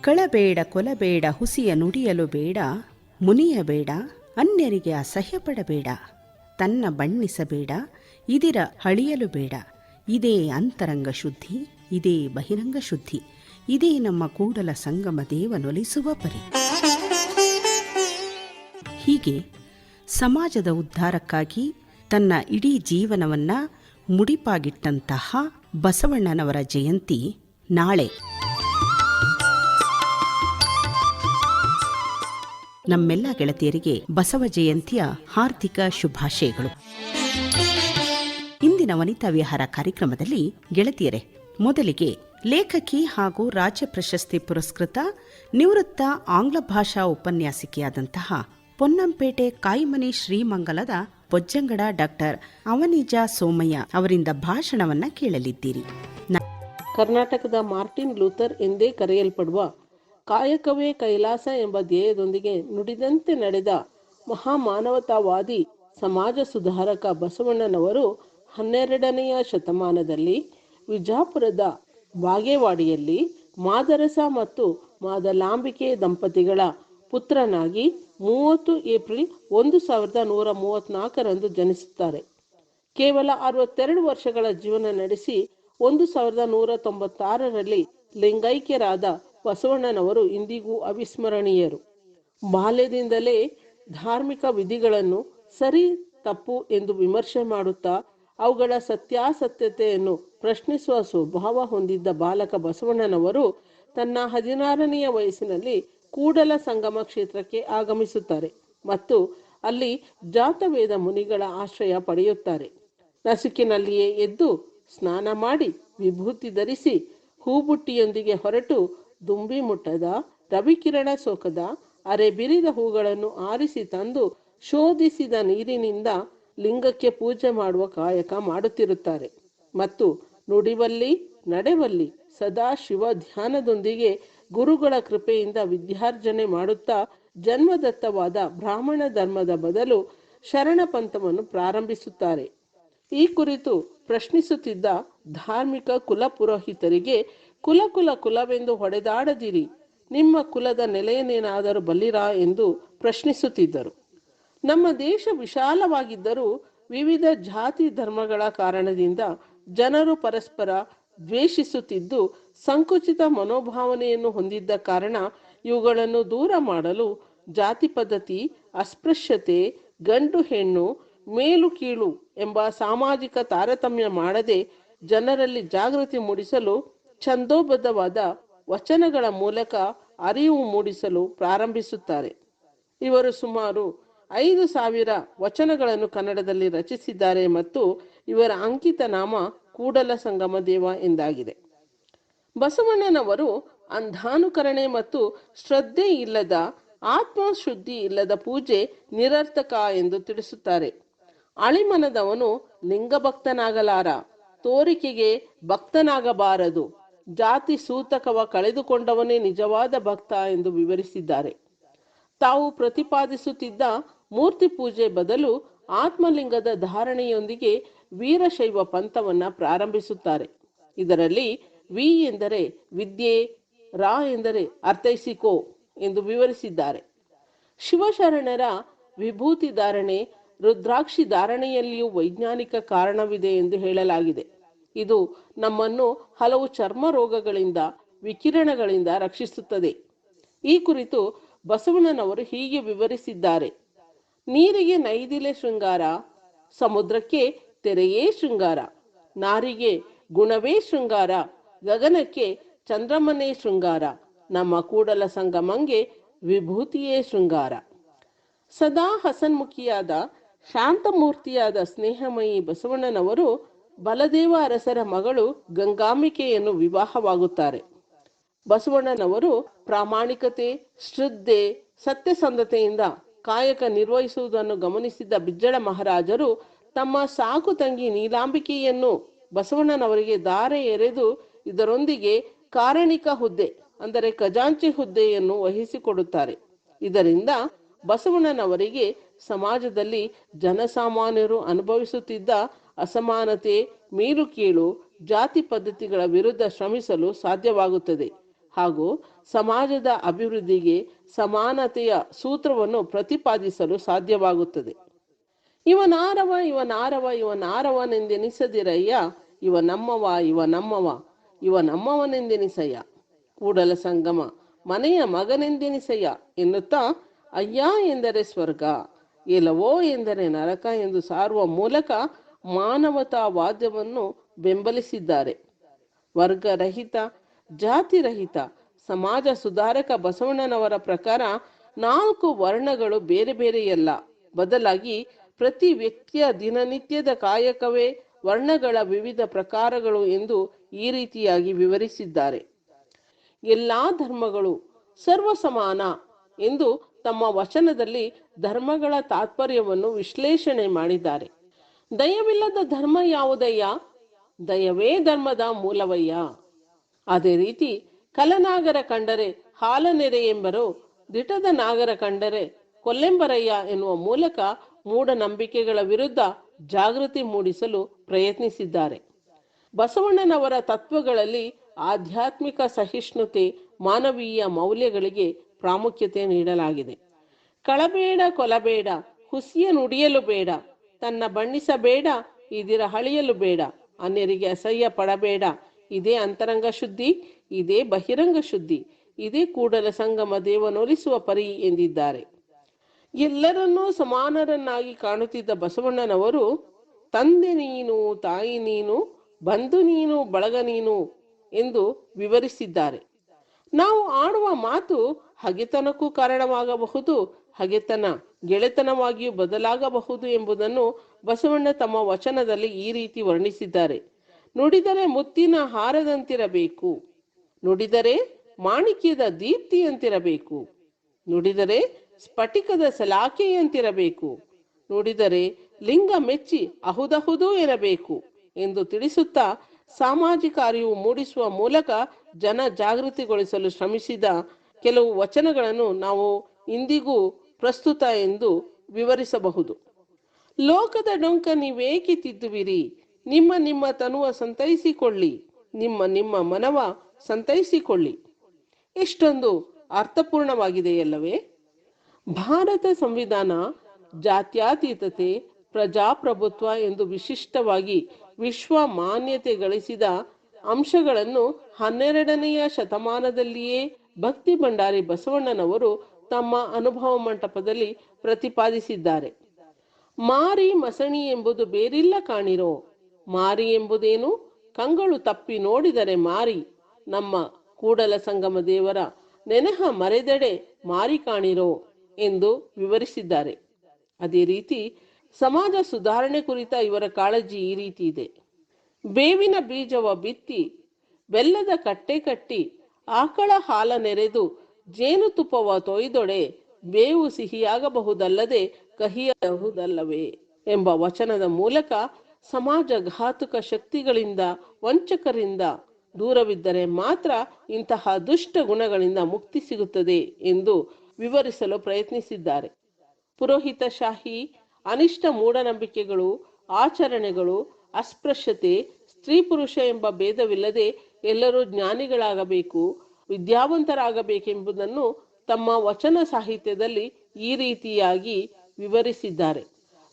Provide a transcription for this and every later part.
ಕಳಬೇಡ ಕೊಲಬೇಡ, ಹುಸಿಯ ನುಡಿಯಲು ಬೇಡ ಮುನಿಯಬೇಡ ಅನ್ಯರಿಗೆ ಅಸಹ್ಯಪಡಬೇಡ, ತನ್ನ ಬಣ್ಣಿಸಬೇಡ, ಇದಿರ ಹಳಿಯಲು ಬೇಡ. ಇದೇ ಅಂತರಂಗ ಶುದ್ಧಿ, ಇದೇ ಬಹಿರಂಗ ಶುದ್ಧಿ, ಇದೇ ನಮ್ಮ ಕೂಡಲ ಸಂಗಮ ದೇವನೊಲಿಸುವ ಪರಿ. ಹೀಗೆ ಸಮಾಜದ ಉದ್ಧಾರಕ್ಕಾಗಿ ತನ್ನ ಇಡೀ ಜೀವನವನ್ನ ಮುಡಿಪಾಗಿಟ್ಟಂತಹ ಬಸವಣ್ಣನವರ ಜಯಂತಿ ನಾಳೆ. ನಮ್ಮೆಲ್ಲ ಗೆಳತಿಯರಿಗೆ ಬಸವ ಜಯಂತಿಯ ಹಾರ್ದಿಕ ಶುಭಾಶಯಗಳು. ಇಂದಿನ ವನಿತಾ ವಿಹಾರ ಕಾರ್ಯಕ್ರಮದಲ್ಲಿ ಗೆಳತಿಯರೇ, ಮೊದಲಿಗೆ ಲೇಖಕಿ ಹಾಗೂ ರಾಜ್ಯ ಪ್ರಶಸ್ತಿ ಪುರಸ್ಕೃತ ನಿವೃತ್ತ ಆಂಗ್ಲ ಭಾಷಾ ಉಪನ್ಯಾಸಿಕೆಯಾದಂತಹ ಪೊನ್ನಂಪೇಟೆ ಕಾಯಿಮನಿ ಶ್ರೀಮಂಗಲದ ಬೊಜ್ಜಂಗಡ ಡಾಕ್ಟರ್ ಅವನಿಜ ಸೋಮಯ್ಯ ಅವರಿಂದ ಭಾಷಣವನ್ನ ಕೇಳಲಿದ್ದೀರಿ. ಕರ್ನಾಟಕದ ಮಾರ್ಟಿನ್ ಲೂಥರ್ ಎಂದೇ ಕರೆಯಲ್ಪಡುವ ಕಾಯಕವೇ ಕೈಲಾಸ ಎಂಬ ಧ್ಯೇಯದೊಂದಿಗೆ ನುಡಿದಂತೆ ನಡೆದ ಮಹಾಮಾನವತಾವಾದಿ ಸಮಾಜ ಸುಧಾರಕ ಬಸವಣ್ಣನವರು ಹನ್ನೆರಡನೆಯ ಶತಮಾನದಲ್ಲಿ ವಿಜಾಪುರದ ಬಾಗೇವಾಡಿಯಲ್ಲಿ ಮಾದರಸ ಮತ್ತು ಮಾದಲಾಂಬಿಕೆ ದಂಪತಿಗಳ ಪುತ್ರನಾಗಿ ಮೂವತ್ತು ಏಪ್ರಿಲ್ ಒಂದು ಸಾವಿರದ ನೂರ ಮೂವತ್ನಾಲ್ಕರಂದು ಜನಿಸುತ್ತಾರೆ. ಕೇವಲ ಅರವತ್ತೆರಡು ವರ್ಷಗಳ ಜೀವನ ನಡೆಸಿ ಒಂದು ಸಾವಿರದ ನೂರ ತೊಂಬತ್ತಾರರಲ್ಲಿ ಲಿಂಗೈಕ್ಯರಾದ ಬಸವಣ್ಣನವರು ಇಂದಿಗೂ ಅವಿಸ್ಮರಣೀಯರು. ಬಾಲ್ಯದಿಂದಲೇ ಧಾರ್ಮಿಕ ವಿಧಿಗಳನ್ನು ಸರಿ ತಪ್ಪು ಎಂದು ವಿಮರ್ಶೆ ಮಾಡುತ್ತಾ, ಅವುಗಳ ಸತ್ಯಾಸತ್ಯತೆಯನ್ನು ಪ್ರಶ್ನಿಸುವ ಸ್ವಭಾವ ಹೊಂದಿದ್ದ ಬಾಲಕ ಬಸವಣ್ಣನವರು ತನ್ನ ಹದಿನಾರನೆಯ ವಯಸ್ಸಿನಲ್ಲಿ ಕೂಡಲ ಸಂಗಮ ಕ್ಷೇತ್ರಕ್ಕೆ ಆಗಮಿಸುತ್ತಾರೆ ಮತ್ತು ಅಲ್ಲಿ ಜಾತವೇದ ಮುನಿಗಳ ಆಶ್ರಯ ಪಡೆಯುತ್ತಾರೆ. ನಸುಕಿನಲ್ಲಿಯೇ ಎದ್ದು ಸ್ನಾನ ಮಾಡಿ ವಿಭೂತಿ ಧರಿಸಿ ಹೂಬುಟ್ಟಿಯೊಂದಿಗೆ ಹೊರಟು ದುಂಬಿ ಮುಟ್ಟದ ರವಿಕಿರಣ ಸೊಕದ ಅರೆ ಬಿರಿದ ಹೂಗಳನ್ನು ಆರಿಸಿ ತಂದು ಶೋಧಿಸಿದ ನೀರಿನಿಂದ ಲಿಂಗಕ್ಕೆ ಪೂಜೆ ಮಾಡುವ ಕಾಯಕ ಮಾಡುತ್ತಿರುತ್ತಾರೆ. ಮತ್ತು ನುಡಿವಲ್ಲಿ, ನಡೆವಲ್ಲಿ ಸದಾ ಶಿವ ಧ್ಯಾನದೊಂದಿಗೆ ಗುರುಗಳ ಕೃಪೆಯಿಂದ ವಿದ್ಯಾರ್ಜನೆ ಮಾಡುತ್ತಾ ಜನ್ಮದತ್ತವಾದ ಬ್ರಾಹ್ಮಣ ಧರ್ಮದ ಬದಲು ಶರಣ ಪಂಥವನ್ನು ಪ್ರಾರಂಭಿಸುತ್ತಾರೆ. ಈ ಕುರಿತು ಪ್ರಶ್ನಿಸುತ್ತಿದ್ದ ಧಾರ್ಮಿಕ ಕುಲ ಪುರೋಹಿತರಿಗೆ ಕುಲ ಕುಲ ಕುಲವೆಂದು ಹೊಡೆದಾಡದಿರಿ. ನಿಮ್ಮ ಕುಲದ ನೆಲೆಯನ್ನೇನಾದರೂ ಬಲ್ಲಿರಾ ಎಂದು ಪ್ರಶ್ನಿಸುತ್ತಿದ್ದರು. ನಮ್ಮ ದೇಶ ವಿಶಾಲವಾಗಿದ್ದರೂ ವಿವಿಧ ಜಾತಿ ಧರ್ಮಗಳ ಕಾರಣದಿಂದ ಜನರು ಪರಸ್ಪರ ದ್ವೇಷಿಸುತ್ತಿದ್ದು, ಸಂಕುಚಿತ ಮನೋಭಾವನೆಯನ್ನು ಹೊಂದಿದ್ದ ಕಾರಣ ಇವುಗಳನ್ನು ದೂರ ಮಾಡಲು ಜಾತಿ ಪದ್ಧತಿ, ಅಸ್ಪೃಶ್ಯತೆ, ಗಂಡು ಹೆಣ್ಣು, ಮೇಲು ಕೀಳು ಎಂಬ ಸಾಮಾಜಿಕ ತಾರತಮ್ಯ ಮಾಡದೆ ಜನರಲ್ಲಿ ಜಾಗೃತಿ ಮೂಡಿಸಲು ಛಂದೋಬದ್ಧವಾದ ವಚನಗಳ ಮೂಲಕ ಅರಿವು ಮೂಡಿಸಲು ಪ್ರಾರಂಭಿಸುತ್ತಾರೆ. ಇವರು ಸುಮಾರು ಐದು ಸಾವಿರ ವಚನಗಳನ್ನು ಕನ್ನಡದಲ್ಲಿ ರಚಿಸಿದ್ದಾರೆ ಮತ್ತು ಇವರ ಅಂಕಿತ ನಾಮ ಕೂಡಲ ಸಂಗಮ ದೇವ ಎಂದಾಗಿದೆ. ಬಸವಣ್ಣನವರು ಅಂಧಾನುಕರಣೆ ಮತ್ತು ಶ್ರದ್ಧೆ ಇಲ್ಲದ ಆತ್ಮಶುದ್ಧಿ ಇಲ್ಲದ ಪೂಜೆ ನಿರರ್ಥಕ ಎಂದು ತಿಳಿಸುತ್ತಾರೆ. ಅಳಿಮನದವನು ಲಿಂಗಭಕ್ತನಾಗಲಾರ, ತೋರಿಕೆಗೆ ಭಕ್ತನಾಗಬಾರದು. ಜಾತಿ ಸೂತಕವ ಕಳೆದುಕೊಂಡವನೇ ನಿಜವಾದ ಭಕ್ತ ಎಂದು ವಿವರಿಸಿದ್ದಾರೆ. ತಾವು ಪ್ರತಿಪಾದಿಸುತ್ತಿದ್ದ ಮೂರ್ತಿ ಪೂಜೆ ಬದಲು ಆತ್ಮಲಿಂಗದ ಧಾರಣೆಯೊಂದಿಗೆ ವೀರಶೈವ ಪಂಥವನ್ನ ಪ್ರಾರಂಭಿಸುತ್ತಾರೆ. ಇದರಲ್ಲಿ ವಿ ಎಂದರೆ ವಿದ್ಯೆ, ರಾ ಎಂದರೆ ಅರ್ಥೈಸಿಕೋ ಎಂದು ವಿವರಿಸಿದ್ದಾರೆ. ಶಿವಶರಣರ ವಿಭೂತಿ ಧಾರಣೆ ರುದ್ರಾಕ್ಷಿ ಧಾರಣೆಯಲ್ಲಿಯೂ ವೈಜ್ಞಾನಿಕ ಕಾರಣವಿದೆ ಎಂದು ಹೇಳಲಾಗಿದೆ. ಇದು ನಮ್ಮನ್ನು ಹಲವು ಚರ್ಮ ರೋಗಗಳಿಂದ, ವಿಕಿರಣಗಳಿಂದ ರಕ್ಷಿಸುತ್ತದೆ. ಈ ಕುರಿತು ಬಸವಣ್ಣನವರು ಹೀಗೆ ವಿವರಿಸಿದ್ದಾರೆ. ನೀರಿಗೆ ನೈದಿಲೆ ಶೃಂಗಾರ, ಸಮುದ್ರಕ್ಕೆ ತೆರೆಯೇ ಶೃಂಗಾರ, ನಾರಿಗೆ ಗುಣವೇ ಶೃಂಗಾರ, ಗಗನಕ್ಕೆ ಚಂದ್ರಮನೆ ಶೃಂಗಾರ, ನಮ್ಮ ಕೂಡಲ ಸಂಗಮಂಗೆ ವಿಭೂತಿಯೇ ಶೃಂಗಾರ. ಸದಾ ಹಸನ್ಮುಖಿಯಾದ, ಶಾಂತಮೂರ್ತಿಯಾದ ಸ್ನೇಹಮಯಿ ಬಸವಣ್ಣನವರು ಬಲದೇವ ಅರಸರ ಮಗಳು ಗಂಗಾಂಬಿಕೆಯನ್ನು ವಿವಾಹವಾಗುತ್ತಾರೆ. ಬಸವಣ್ಣನವರು ಪ್ರಾಮಾಣಿಕತೆ, ಶ್ರದ್ಧೆ, ಸತ್ಯಸಂಧತೆಯಿಂದ ಕಾಯಕ ನಿರ್ವಹಿಸುವುದನ್ನು ಗಮನಿಸಿದ ಬಿಜ್ಜಳ ಮಹಾರಾಜರು ತಮ್ಮ ಸಾಕು ತಂಗಿ ನೀಲಾಂಬಿಕೆಯನ್ನು ಬಸವಣ್ಣನವರಿಗೆ ದಾರೆ ಎರೆದು ಇದರೊಂದಿಗೆ ಕಾರಣಿಕ ಹುದ್ದೆ, ಅಂದರೆ ಖಜಾಂಚಿ ಹುದ್ದೆಯನ್ನು ವಹಿಸಿಕೊಡುತ್ತಾರೆ. ಇದರಿಂದ ಬಸವಣ್ಣನವರಿಗೆ ಸಮಾಜದಲ್ಲಿ ಜನಸಾಮಾನ್ಯರು ಅನುಭವಿಸುತ್ತಿದ್ದ ಅಸಮಾನತೆ ಮೀರು ಕೀಳು ಜಾತಿ ಪದ್ಧತಿಗಳ ವಿರುದ್ಧ ಶ್ರಮಿಸಲು ಸಾಧ್ಯವಾಗುತ್ತದೆ. ಹಾಗೂ ಸಮಾಜದ ಅಭಿವೃದ್ಧಿಗೆ ಸಮಾನತೆಯ ಸೂತ್ರವನ್ನು ಪ್ರತಿಪಾದಿಸಲು ಸಾಧ್ಯವಾಗುತ್ತದೆ. ಇವನಾರವ ಇವನಾರವ ಇವನಾರವನೆಂದೆನಿಸದಿರಯ್ಯ ಇವ ನಮ್ಮವ ಇವ ನಮ್ಮವ, ಇವ ನಮ್ಮವನೆಂದೆನಿಸಯ್ಯ, ಕೂಡಲ ಸಂಗಮ, ಮನೆಯ ಮಗನೆಂದೆನಿಸಯ್ಯ ಎನ್ನುತ್ತಾ, ಅಯ್ಯ ಎಂದರೆ ಸ್ವರ್ಗ ಎಲವೋ ಎಂದರೆ ನರಕ ಎಂದು ಸಾರುವ ಮೂಲಕ ಮಾನವತಾವಾದ್ಯವನ್ನು ಬೆಂಬಲಿಸಿದ್ದಾರೆ. ವರ್ಗರಹಿತ, ಜಾತಿರಹಿತ, ಸಮಾಜ ಸುಧಾರಕ ಬಸವಣ್ಣನವರ ಪ್ರಕಾರ ನಾಲ್ಕು ವರ್ಣಗಳು ಬೇರೆ ಬೇರೆಯಲ್ಲ. ಬದಲಾಗಿ ಪ್ರತಿ ವ್ಯಕ್ತಿಯ ದಿನನಿತ್ಯದ ಕಾಯಕವೇ ವರ್ಣಗಳ ವಿವಿಧ ಪ್ರಕಾರಗಳು ಎಂದು ಈ ರೀತಿಯಾಗಿ ವಿವರಿಸಿದ್ದಾರೆ. ಎಲ್ಲಾ ಧರ್ಮಗಳು ಸರ್ವ ಸಮಾನ ಎಂದು ತಮ್ಮ ವಚನದಲ್ಲಿ ಧರ್ಮಗಳ ತಾತ್ಪರ್ಯವನ್ನು ವಿಶ್ಲೇಷಣೆ ಮಾಡಿದ್ದಾರೆ. ದಯವಿಲ್ಲದ ಧರ್ಮ ಯಾವುದಯ್ಯ? ದಯವೇ ಧರ್ಮದ ಮೂಲವಯ್ಯ. ಅದೇ ರೀತಿ ಕಲನಾಗರ ಕಂಡರೆ ಹಾಲನೆರೆ ಎಂಬರು ದಿಟದ ನಾಗರ ಕಂಡರೆ ಕೊಲ್ಲೆಂಬರಯ್ಯ ಎನ್ನುವ ಮೂಲಕ ಮೂಢನಂಬಿಕೆಗಳ ವಿರುದ್ಧ ಜಾಗೃತಿ ಮೂಡಿಸಲು ಪ್ರಯತ್ನಿಸಿದ್ದಾರೆ. ಬಸವಣ್ಣನವರ ತತ್ವಗಳಲ್ಲಿ ಆಧ್ಯಾತ್ಮಿಕ ಸಹಿಷ್ಣುತೆ ಮಾನವೀಯ ಮೌಲ್ಯಗಳಿಗೆ ಪ್ರಾಮುಖ್ಯತೆ ನೀಡಲಾಗಿದೆ. ಕಳಬೇಡ ಕೊಲಬೇಡ ಹುಸಿಯ ನುಡಿಯಲು ಬೇಡ ತನ್ನ ಬಣ್ಣಿಸಬೇಡ, ಇದಿರ ಹಳಿಯಲು ಬೇಡ, ಅನ್ಯರಿಗೆ ಅಸಹ್ಯ ಪಡಬೇಡ. ಇದೇ ಅಂತರಂಗ ಶುದ್ಧಿ, ಇದೇ ಬಹಿರಂಗ ಶುದ್ಧಿ, ಇದೇ ಕೂಡಲ ಸಂಗಮ ದೇವನೊಲಿಸುವ ಪರಿ ಎಂದಿದ್ದಾರೆ. ಎಲ್ಲರನ್ನೂ ಸಮಾನರನ್ನಾಗಿ ಕಾಣುತ್ತಿದ್ದ ಬಸವಣ್ಣನವರು, ತಂದೆ ನೀನು, ತಾಯಿ ನೀನು, ಬಂಧು ನೀನು, ಬಳಗ ನೀನು ಎಂದು ವಿವರಿಸಿದ್ದಾರೆ. ನಾವು ಆಡುವ ಮಾತು ಹಗೆತನಕ್ಕೂ ಕಾರಣವಾಗಬಹುದು, ಹಗೆತನ. ಗೆಳೆತನವಾಗಿಯೂ ಬದಲಾಗಬಹುದು ಎಂಬುದನ್ನು ಬಸವಣ್ಣ ತಮ್ಮ ವಚನದಲ್ಲಿ ಈ ರೀತಿ ವರ್ಣಿಸಿದ್ದಾರೆ. ನುಡಿದರೆ ಮುತ್ತಿನ ಹಾರದಂತಿರಬೇಕು. ನುಡಿದರೆ ಮಾಣಿಕ್ಯದ ದೀಪ್ತಿಯಂತಿರಬೇಕು. ನುಡಿದರೆ ಸ್ಫಟಿಕದ ಸಲಾಖೆಯಂತಿರಬೇಕು ನುಡಿದರೆ ಲಿಂಗ ಮೆಚ್ಚಿ ಅಹುದಹುದು ಇರಬೇಕು ಎಂದು ತಿಳಿಸುತ್ತಾ ಸಾಮಾಜಿಕ ಅರಿವು ಮೂಡಿಸುವ ಮೂಲಕ ಜನ ಜಾಗೃತಿಗೊಳಿಸಲು ಶ್ರಮಿಸಿದ ಕೆಲವು ವಚನಗಳನ್ನು ನಾವು ಇಂದಿಗೂ ಪ್ರಸ್ತುತ ಎಂದು ವಿವರಿಸಬಹುದು. ಲೋಕದ ಡೊಂಕ ನೀವೇಕೆ ತಿದ್ದುವಿರಿ? ನಿಮ್ಮ ನಿಮ್ಮ ತನುವ ಸಂತೈಸಿಕೊಳ್ಳಿ. ನಿಮ್ಮ ನಿಮ್ಮ ಮನವ ಸಂತೈಸಿಕೊಳ್ಳಿ. ಎಷ್ಟೊಂದು ಅರ್ಥಪೂರ್ಣವಾಗಿದೆಯಲ್ಲವೇ? ಭಾರತ ಸಂವಿಧಾನ ಜಾತ್ಯಾತೀತತೆ, ಪ್ರಜಾಪ್ರಭುತ್ವ ಎಂದು ವಿಶಿಷ್ಟವಾಗಿ ವಿಶ್ವ ಮಾನ್ಯತೆ ಗಳಿಸಿದ ಅಂಶಗಳನ್ನು ಹನ್ನೆರಡನೆಯ ಶತಮಾನದಲ್ಲಿಯೇ ಭಕ್ತಿ ಭಂಡಾರಿ ಬಸವಣ್ಣನವರು ತಮ್ಮ ಅನುಭವ ಮಂಟಪದಲ್ಲಿ ಪ್ರತಿಪಾದಿಸಿದ್ದಾರೆ. ಮಾರಿ ಮಸಣಿ ಎಂಬುದು ಬೇರಿಲ್ಲ ಕಾಣಿರೋ. ಮಾರಿ ಎಂಬುದೇನು? ಕಂಗಳು ತಪ್ಪಿ ನೋಡಿದರೆ ಮಾರಿ. ನಮ್ಮ ಕೂಡಲ ಸಂಗಮ ದೇವರ ನೆನಹ ಮರೆದೆಡೆ ಮಾರಿ ಕಾಣಿರೋ ಎಂದು ವಿವರಿಸಿದ್ದಾರೆ. ಅದೇ ರೀತಿ ಸಮಾಜ ಸುಧಾರಣೆ ಕುರಿತ ಇವರ ಕಾಳಜಿ ಈ ರೀತಿ ಇದೆ. ಬೇವಿನ ಬೀಜವ ಬಿತ್ತಿ, ಬೆಲ್ಲದ ಕಟ್ಟೆ ಕಟ್ಟಿ, ಆಕಳ ಹಾಲ ನೆರೆದು ಜೇನುತುಪ್ಪವ ತೊಯ್ದೊಡೆ ಬೇವು ಸಿಹಿಯಾಗಬಹುದಲ್ಲದೆ ಕಹಿಯಬಹುದಲ್ಲವೇ ಎಂಬ ವಚನದ ಮೂಲಕ ಸಮಾಜ ಘಾತುಕ ಶಕ್ತಿಗಳಿಂದ, ವಂಚಕರಿಂದ ದೂರವಿದ್ದರೆ ಮಾತ್ರ ಇಂತಹ ದುಷ್ಟ ಗುಣಗಳಿಂದ ಮುಕ್ತಿ ಸಿಗುತ್ತದೆ ಎಂದು ವಿವರಿಸಲು ಪ್ರಯತ್ನಿಸಿದ್ದಾರೆ. ಪುರೋಹಿತಶಾಹಿ ಅನಿಷ್ಟ ಮೂಢನಂಬಿಕೆಗಳು, ಆಚರಣೆಗಳು, ಅಸ್ಪೃಶ್ಯತೆ, ಸ್ತ್ರೀ ಪುರುಷ ಎಂಬ ಭೇದವಿಲ್ಲದೆ ಎಲ್ಲರೂ ಜ್ಞಾನಿಗಳಾಗಬೇಕು. ವಿದ್ಯಾವಂತರಾಗಬೇಕೆಂಬುದನ್ನು ತಮ್ಮ ವಚನ ಸಾಹಿತ್ಯದಲ್ಲಿ ಈ ರೀತಿಯಾಗಿ ವಿವರಿಸಿದ್ದಾರೆ.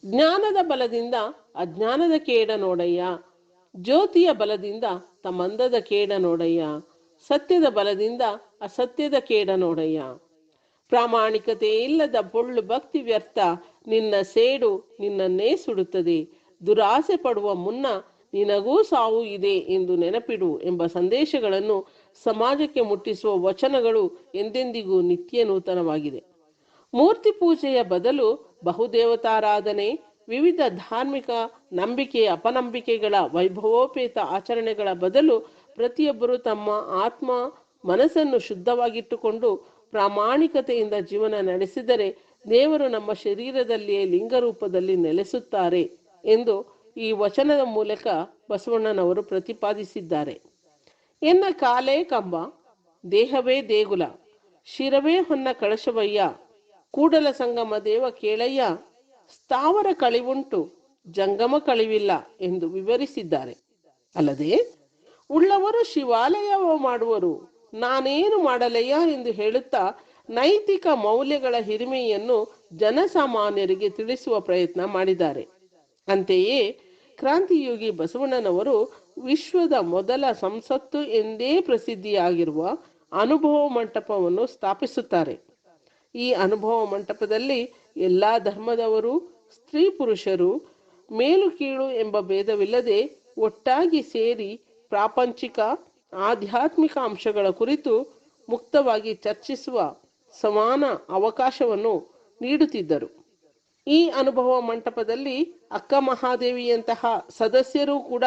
ಜ್ಞಾನದ ಬಲದಿಂದ ಅಜ್ಞಾನದ ಕೇಡ ನೋಡಯ್ಯ ಜ್ಯೋತಿಯ ಬಲದಿಂದ ತಮ್ಮಂದದ ಕೇಡ ನೋಡಯ್ಯ ಸತ್ಯದ ಬಲದಿಂದ ಅಸತ್ಯದ ಕೇಡ ನೋಡಯ್ಯ ಪ್ರಾಮಾಣಿಕತೆ ಇಲ್ಲದ ಬೊಳ್ಳು ಭಕ್ತಿ ವ್ಯರ್ಥ, ನಿನ್ನ ಸೇಡು ನಿನ್ನನ್ನೇ ಸುಡುತ್ತದೆ. ದುರಾಸೆ ಪಡುವ ಮುನ್ನ ನಿನಗೂ ಸಾವು ಇದೆ ಎಂದು ನೆನಪಿಡು ಎಂಬ ಸಂದೇಶಗಳನ್ನು ಸಮಾಜಕ್ಕೆ ಮುಟ್ಟಿಸುವ ವಚನಗಳು ಎಂದೆಂದಿಗೂ ನಿತ್ಯ ನೂತನವಾಗಿದೆ ಮೂರ್ತಿ ಪೂಜೆಯ ಬದಲು ಬಹುದೇವತಾರಾಧನೆ, ವಿವಿಧ ಧಾರ್ಮಿಕ ನಂಬಿಕೆ, ಅಪನಂಬಿಕೆಗಳ ವೈಭವೋಪೇತ ಆಚರಣೆಗಳ ಬದಲು ಪ್ರತಿಯೊಬ್ಬರು ತಮ್ಮ ಆತ್ಮ ಮನಸ್ಸನ್ನು ಶುದ್ಧವಾಗಿಟ್ಟುಕೊಂಡು ಪ್ರಾಮಾಣಿಕತೆಯಿಂದ ಜೀವನ ನಡೆಸಿದರೆ ದೇವರು ನಮ್ಮ ಶರೀರದಲ್ಲಿಯೇ ಲಿಂಗರೂಪದಲ್ಲಿ ನೆಲೆಸುತ್ತಾರೆ ಎಂದು ಈ ವಚನದ ಮೂಲಕ ಬಸವಣ್ಣನವರು ಪ್ರತಿಪಾದಿಸಿದ್ದಾರೆ. ಎನ್ನ ಕಾಲೇ ಕಂಬ, ದೇಹವೇ ದೇಗುಲ, ಶಿರವೇ ಹೊನ್ನ ಕಳಶವಯ್ಯ, ಕೂಡಲ ಸಂಗಮ ದೇವ ಕೇಳಯ್ಯ, ಸ್ಥಾವರ ಕಳಿವುಂಟು, ಜಂಗಮ ಕಳಿವಿಲ್ಲ ಎಂದು ವಿವರಿಸಿದ್ದಾರೆ. ಅಲ್ಲದೆ, ಉಳ್ಳವರು ಶಿವಾಲಯ ಮಾಡುವರು, ನಾನೇನು ಮಾಡಲಯ್ಯ ಎಂದು ಹೇಳುತ್ತಾ ನೈತಿಕ ಮೌಲ್ಯಗಳ ಹಿರಿಮೆಯನ್ನು ಜನಸಾಮಾನ್ಯರಿಗೆ ತಿಳಿಸುವ ಪ್ರಯತ್ನ ಮಾಡಿದ್ದಾರೆ. ಅಂತೆಯೇ, ಕ್ರಾಂತಿಯೋಗಿ ಬಸವಣ್ಣನವರು ವಿಶ್ವದ ಮೊದಲ ಸಂಸತ್ತು ಎಂದೇ ಪ್ರಸಿದ್ಧಿಯಾಗಿರುವ ಅನುಭವ ಮಂಟಪವನ್ನು ಸ್ಥಾಪಿಸುತ್ತಾರೆ. ಈ ಅನುಭವ ಮಂಟಪದಲ್ಲಿ ಎಲ್ಲ ಧರ್ಮದವರು, ಸ್ತ್ರೀ ಪುರುಷರು, ಮೇಲು ಕೀಳು ಎಂಬ ಭೇದವಿಲ್ಲದೆ ಒಟ್ಟಾಗಿ ಸೇರಿ ಪ್ರಾಪಂಚಿಕ, ಆಧ್ಯಾತ್ಮಿಕ ಅಂಶಗಳ ಕುರಿತು ಮುಕ್ತವಾಗಿ ಚರ್ಚಿಸುವ ಸಮಾನ ಅವಕಾಶವನ್ನು ನೀಡುತ್ತಿದ್ದರು. ಈ ಅನುಭವ ಮಂಟಪದಲ್ಲಿ ಅಕ್ಕ ಮಹಾದೇವಿಯಂತಹ ಸದಸ್ಯರು ಕೂಡ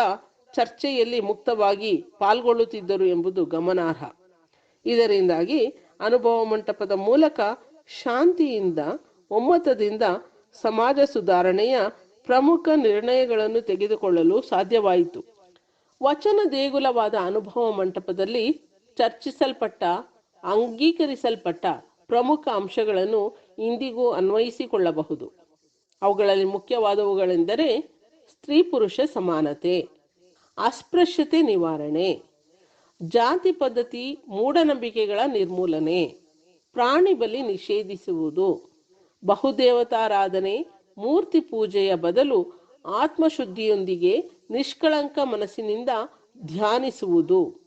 ಚರ್ಚೆಯಲ್ಲಿ ಮುಕ್ತವಾಗಿ ಪಾಲ್ಗೊಳ್ಳುತ್ತಿದ್ದರು ಎಂಬುದು ಗಮನಾರ್ಹ. ಇದರಿಂದಾಗಿ ಅನುಭವ ಮಂಟಪದ ಮೂಲಕ ಶಾಂತಿಯಿಂದ, ಒಮ್ಮತದಿಂದ ಸಮಾಜ ಸುಧಾರಣೆಯ ಪ್ರಮುಖ ನಿರ್ಣಯಗಳನ್ನು ತೆಗೆದುಕೊಳ್ಳಲು ಸಾಧ್ಯವಾಯಿತು. ವಚನ ದೇಗುಲವಾದ ಅನುಭವ ಮಂಟಪದಲ್ಲಿ ಚರ್ಚಿಸಲ್ಪಟ್ಟ, ಅಂಗೀಕರಿಸಲ್ಪಟ್ಟ ಪ್ರಮುಖ ಅಂಶಗಳನ್ನು ಇಂದಿಗೂ ಅನ್ವಯಿಸಿಕೊಳ್ಳಬಹುದು. ಅವುಗಳಲ್ಲಿ ಮುಖ್ಯವಾದವುಗಳೆಂದರೆ ಸ್ತ್ರೀ ಪುರುಷ ಸಮಾನತೆ. ಅಸ್ಪೃಶ್ಯತೆ ನಿವಾರಣೆ. ಜಾತಿ ಪದ್ಧತಿ ಮೂಢನಂಬಿಕೆಗಳ ನಿರ್ಮೂಲನೆ. ಪ್ರಾಣಿ ಬಲಿ ನಿಷೇಧಿಸುವುದು. ಬಹುದೇವತಾರಾಧನೆ, ಮೂರ್ತಿ ಪೂಜೆಯ ಬದಲು ಆತ್ಮಶುದ್ಧಿಯೊಂದಿಗೆ ನಿಷ್ಕಳಂಕ ಮನಸ್ಸಿನಿಂದ ಧ್ಯಾನಿಸುವುದು.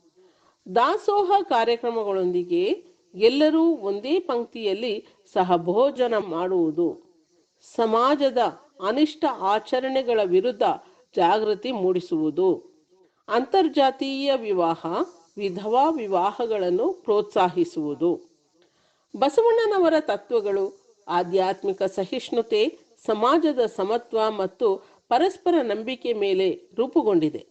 ದಾಸೋಹ ಕಾರ್ಯಕ್ರಮಗಳೊಂದಿಗೆ ಎಲ್ಲರೂ ಒಂದೇ ಪಂಕ್ತಿಯಲ್ಲಿ ಸಹಭೋಜನ ಮಾಡುವುದು. ಸಮಾಜದ ಅನಿಷ್ಟ ಆಚರಣೆಗಳ ವಿರುದ್ಧ ಜಾಗೃತಿ ಮೂಡಿಸುವುದು. ಅಂತರ್ಜಾತೀಯ ವಿವಾಹ ವಿಧವಾ ವಿವಾಹಗಳನ್ನು ಪ್ರೋತ್ಸಾಹಿಸುವುದು. ಬಸವಣ್ಣನವರ ತತ್ವಗಳು ಆಧ್ಯಾತ್ಮಿಕ ಸಹಿಷ್ಣುತೆ, ಸಮಾಜದ ಸಮತ್ವ ಮತ್ತು ಪರಸ್ಪರ ನಂಬಿಕೆ ಮೇಲೆ ರೂಪುಗೊಂಡಿದೆ.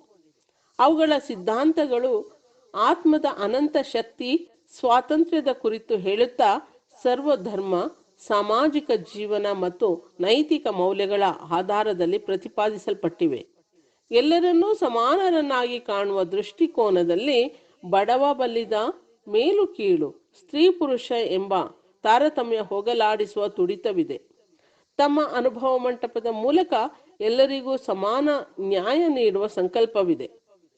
ಅವುಗಳ ಸಿದ್ಧಾಂತಗಳು ಆತ್ಮದ ಅನಂತ ಶಕ್ತಿ, ಸ್ವಾತಂತ್ರ್ಯದ ಕುರಿತು ಹೇಳುತ್ತಾ ಸರ್ವಧರ್ಮ ಸಾಮಾಜಿಕ ಜೀವನ ಮತ್ತು ನೈತಿಕ ಮೌಲ್ಯಗಳ ಆಧಾರದಲ್ಲಿ ಪ್ರತಿಪಾದಿಸಲ್ಪಟ್ಟಿವೆ. ಎಲ್ಲರನ್ನೂ ಸಮಾನರನ್ನಾಗಿ ಕಾಣುವ ದೃಷ್ಟಿಕೋನದಲ್ಲಿ ಬಡವ ಬಲ್ಲಿದ ಮೇಲು ಕೀಳು, ಸ್ತ್ರೀ ಪುರುಷ ಎಂಬ ತಾರತಮ್ಯ ಹೋಗಲಾಡಿಸುವ ತುಡಿತವಿದೆ. ತಮ್ಮ ಅನುಭವ ಮಂಟಪದ ಮೂಲಕ ಎಲ್ಲರಿಗೂ ಸಮಾನ ನ್ಯಾಯ ನೀಡುವ ಸಂಕಲ್ಪವಿದೆ.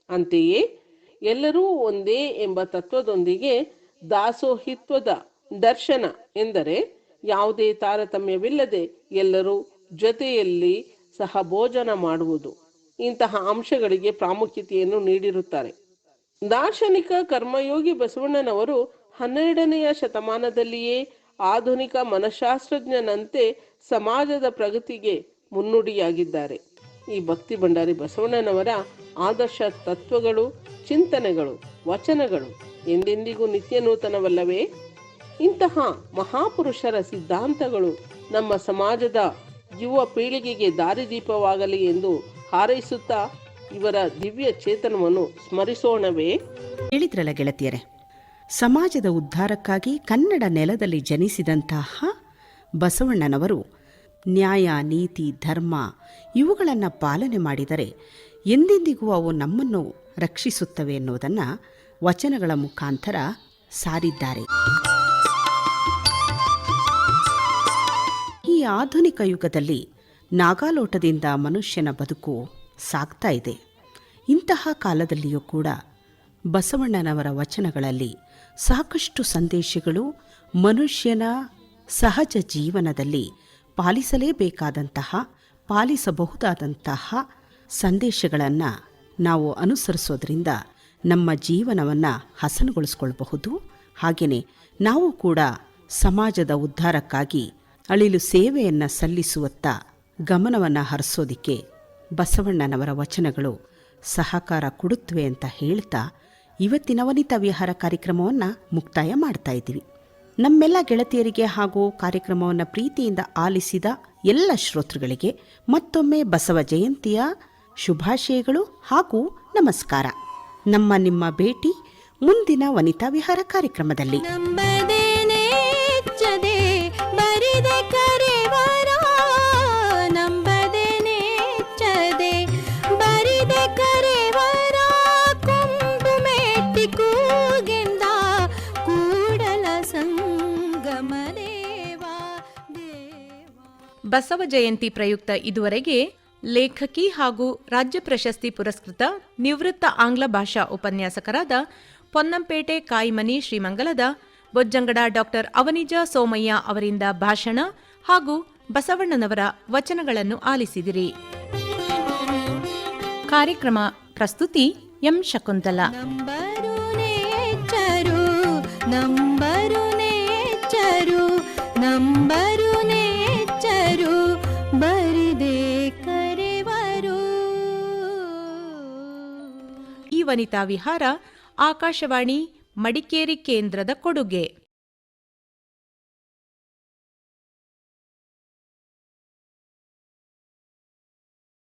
ಅಂತೆಯೇ ಎಲ್ಲರೂ ಒಂದೇ ಎಂಬ ತತ್ವದೊಂದಿಗೆ ದಾಸೋಹಿತ್ವದ ದರ್ಶನ ಎಂದರೆ ಯಾವುದೇ ತಾರತಮ್ಯವಿಲ್ಲದೆ ಎಲ್ಲರೂ ಜೊತೆಯಲ್ಲಿ ಸಹ ಭೋಜನ ಮಾಡುವುದು. ಇಂತಹ ಅಂಶಗಳಿಗೆ ಪ್ರಾಮುಖ್ಯತೆಯನ್ನು ನೀಡಿರುತ್ತಾರೆ. ದಾರ್ಶನಿಕ ಕರ್ಮಯೋಗಿ ಬಸವಣ್ಣನವರು ಹನ್ನೆರಡನೆಯ ಶತಮಾನದಲ್ಲಿಯೇ ಆಧುನಿಕ ಮನಃಶಾಸ್ತ್ರಜ್ಞನಂತೆ ಸಮಾಜದ ಪ್ರಗತಿಗೆ ಮುನ್ನುಡಿಯಾಗಿದ್ದಾರೆ. ಈ ಭಕ್ತಿ ಭಂಡಾರಿ ಬಸವಣ್ಣನವರ ಆದರ್ಶ ತತ್ವಗಳು, ಚಿಂತನೆಗಳು, ವಚನಗಳು ಎಂದೆಂದಿಗೂ ನಿತ್ಯ ನೂತನವಲ್ಲವೇ ಇಂತಹ ಮಹಾಪುರುಷರ ಸಿದ್ಧಾಂತಗಳು ನಮ್ಮ ಸಮಾಜದ ಯುವ ಪೀಳಿಗೆಗೆ ದಾರಿದೀಪವಾಗಲಿ ಎಂದು ಹಾರೈಸುತ್ತಾ ಇವರ ದಿವ್ಯ ಚೇತನವನ್ನು ಸ್ಮರಿಸೋಣವೇ? ಹೇಳಿದ್ರಲ್ಲ ಗೆಳತಿಯರೇ, ಸಮಾಜದ ಉದ್ಧಾರಕ್ಕಾಗಿ ಕನ್ನಡ ನೆಲದಲ್ಲಿ ಜನಿಸಿದಂತಹ ಬಸವಣ್ಣನವರು ನ್ಯಾಯ, ನೀತಿ, ಧರ್ಮ ಇವುಗಳನ್ನು ಪಾಲನೆ ಮಾಡಿದರೆ ಎಂದೆಂದಿಗೂ ಅವು ನಮ್ಮನ್ನು ರಕ್ಷಿಸುತ್ತವೆ ಎನ್ನುವುದನ್ನು ವಚನಗಳ ಮುಖಾಂತರ ಸಾರಿದ್ದಾರೆ. ಈ ಆಧುನಿಕ ಯುಗದಲ್ಲಿ ನಾಗಾಲೋಟದಿಂದ ಮನುಷ್ಯನ ಬದುಕು ಸಾಗ್ತಾ ಇದೆ. ಇಂತಹ ಕಾಲದಲ್ಲಿಯೂ ಕೂಡ ಬಸವಣ್ಣನವರ ವಚನಗಳಲ್ಲಿ ಸಾಕಷ್ಟು ಸಂದೇಶಗಳು ಮನುಷ್ಯನ ಸಹಜ ಜೀವನದಲ್ಲಿ ಪಾಲಿಸಲೇಬೇಕಾದಂತಹ, ಪಾಲಿಸಬಹುದಾದಂತಹ ಸಂದೇಶಗಳನ್ನು ನಾವು ಅನುಸರಿಸೋದ್ರಿಂದ ನಮ್ಮ ಜೀವನವನ್ನು ಹಸನುಗೊಳಿಸ್ಕೊಳ್ಬಹುದು. ಹಾಗೆಯೇ ನಾವು ಕೂಡ ಸಮಾಜದ ಉದ್ಧಾರಕ್ಕಾಗಿ ಅಳಿಲು ಸೇವೆಯನ್ನು ಸಲ್ಲಿಸುವತ್ತ ಗಮನವನ್ನು ಹರಿಸೋದಿಕ್ಕೆ ಬಸವಣ್ಣನವರ ವಚನಗಳು ಸಹಕಾರ ಕೊಡುತ್ತವೆ ಅಂತ ಹೇಳ್ತಾ ಇವತ್ತಿನ ವನಿತಾ ವಿಹಾರ ಕಾರ್ಯಕ್ರಮವನ್ನು ಮುಕ್ತಾಯ ಮಾಡ್ತಾ ಇದ್ದೀವಿ. ನಮ್ಮೆಲ್ಲ ಗೆಳತಿಯರಿಗೆ ಹಾಗೂ ಕಾರ್ಯಕ್ರಮವನ್ನು ಪ್ರೀತಿಯಿಂದ ಆಲಿಸಿದ ಎಲ್ಲ ಶ್ರೋತೃಗಳಿಗೆ ಮತ್ತೊಮ್ಮೆ ಬಸವ ಜಯಂತಿಯ ಶುಭಾಶಯಗಳು ಹಾಗೂ ನಮಸ್ಕಾರ. ನಮ್ಮ ನಿಮ್ಮ ಭೇಟಿ ಮುಂದಿನ ವನಿತಾ ವಿಹಾರ ಕಾರ್ಯಕ್ರಮದಲ್ಲಿ. ಬಸವ ಜಯಂತಿ ಪ್ರಯುಕ್ತ ಇದುವರೆಗೆ ಲೇಖಕಿ ಹಾಗೂ ರಾಜ್ಯ ಪ್ರಶಸ್ತಿ ಪುರಸ್ಕೃತ ನಿವೃತ್ತ ಆಂಗ್ಲ ಭಾಷಾ ಉಪನ್ಯಾಸಕರಾದ ಪೊನ್ನಂಪೇಟೆ ಕಾಯಿಮನಿ ಶ್ರೀಮಂಗಲದ ಬೊಜ್ಜಂಗಡ ಡಾಕ್ಟರ್ ಅವನಿಜ ಸೋಮಯ್ಯ ಅವರಿಂದ ಭಾಷಣ ಹಾಗೂ ಬಸವಣ್ಣನವರ ವಚನಗಳನ್ನು ಆಲಿಸಿದಿರಿ. ಕಾರ್ಯಕ್ರಮ ಪ್ರಸ್ತುತಿ ಎಂ ಶಕುಂತಲಾ. ನಂಬರು ವನಿತಾ ವಿಹಾರ ಆಕಾಶವಾಣಿ ಮಡಿಕೇರಿ ಕೇಂದ್ರದ ಕೊಡುಗೆ.